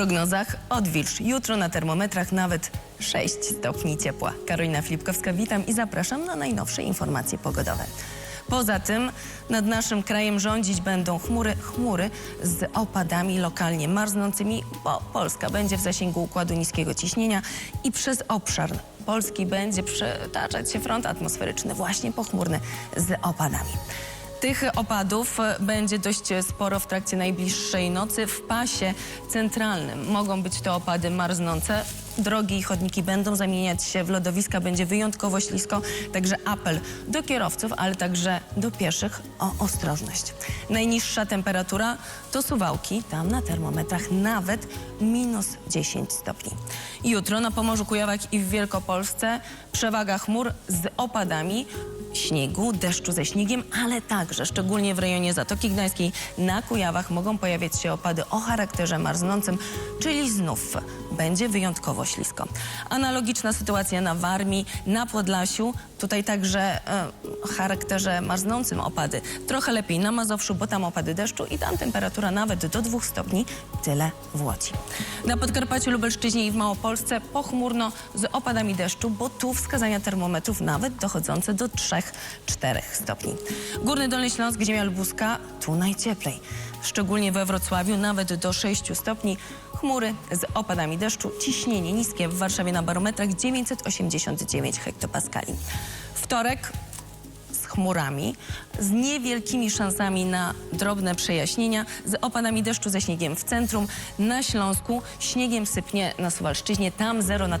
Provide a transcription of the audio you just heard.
prognozach odwilż. Jutro na termometrach nawet 6 stopni ciepła. Karolina Filipkowska, witam i zapraszam na najnowsze informacje pogodowe. Poza tym nad naszym krajem rządzić będą chmury, chmury z opadami lokalnie marznącymi, bo Polska będzie w zasięgu układu niskiego ciśnienia i przez obszar Polski będzie przetaczać się front atmosferyczny właśnie pochmurny z opadami. Tych opadów będzie dość sporo w trakcie najbliższej nocy. W pasie centralnym mogą być to opady marznące. Drogi i chodniki będą zamieniać się w lodowiska, będzie wyjątkowo ślisko. Także apel do kierowców, ale także do pieszych o ostrożność. Najniższa temperatura to Suwałki, tam na termometrach nawet minus 10 stopni. Jutro na Pomorzu, Kujawach i w Wielkopolsce przewaga chmur z opadami śniegu, deszczu ze śniegiem, ale także szczególnie w rejonie Zatoki Gdańskiej na Kujawach mogą pojawiać się opady o charakterze marznącym, czyli znów będzie wyjątkowo ślisko. Analogiczna sytuacja na Warmii, na Podlasiu, tutaj także e, charakterze marznącym opady. Trochę lepiej na Mazowszu, bo tam opady deszczu i tam temperatura nawet do 2 stopni, tyle w Łodzi. Na Podkarpaciu, Lubelszczyźnie i w Małopolsce pochmurno z opadami deszczu, bo tu wskazania termometrów nawet dochodzące do 3-4 stopni. Górny Dolny Śląsk, ziemia lubuska, tu najcieplej. Szczególnie we Wrocławiu nawet do 6 stopni. Chmury z opadami deszczu, ciśnienie niskie w Warszawie na barometrach 989 hektopaskali. Wtorek z chmurami, z niewielkimi szansami na drobne przejaśnienia, z opadami deszczu ze śniegiem w centrum, na Śląsku, śniegiem sypnie na Suwalszczyźnie, tam zero na